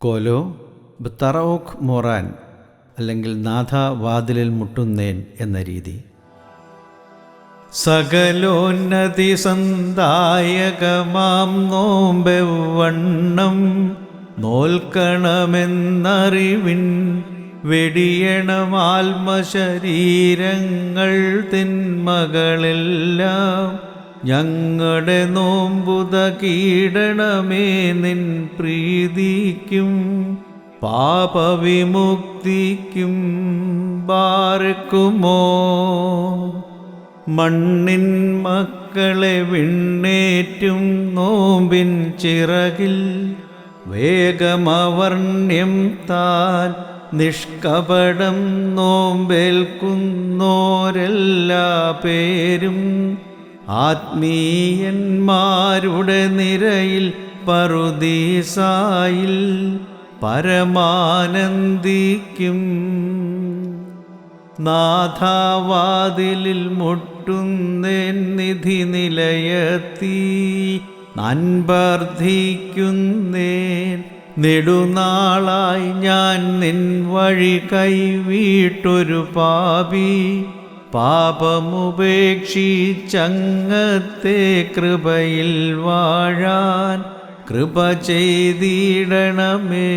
കോലോ ബത്തറോഖ് മൊറാൻ അല്ലെങ്കിൽ നാഥ വാതിലിൽ മുട്ടുന്നേൻ എന്ന രീതി. സകലോന്നതി സന്ദായകമാം നോമ്പെവണ്ണം നോൽക്കണമെന്നറിവിൻ വെടിയണമാത്മശരീരങ്ങൾ തിന്മകളെല്ലാം ഞങ്ങളുടെ നോമ്പുത കീടണമേ നിൻ പ്രീതിക്കും പാപവിമുക്തിക്കും ബാർക്കുമോ മണ്ണിൻ മക്കളെ വിണ്ണേറ്റും നോമ്പിൻ ചിറകിൽ വേഗമവർണ്യം താൻ നിഷ്കപടം നോമ്പേൽക്കുന്നോരെല്ലാ പേരും ആത്മീയന്മാരുടെ നിരയിൽ പറുദീസായിൽ പരമാനന്ദിക്കും. നാഥാവാതിലിൽ മുട്ടുന്നേൻ നിധി നിലയത്തി നൻപർദ്ധിക്കുന്നേൻ. നെടുനാളായി ഞാൻ നിൻ വഴി കൈവീട്ടൊരു പാപി. പാപമുപേക്ഷിച്ചങ്ങത്തെ കൃപയിൽ വാഴാൻ കൃപ ചെയ്തിടണമേ.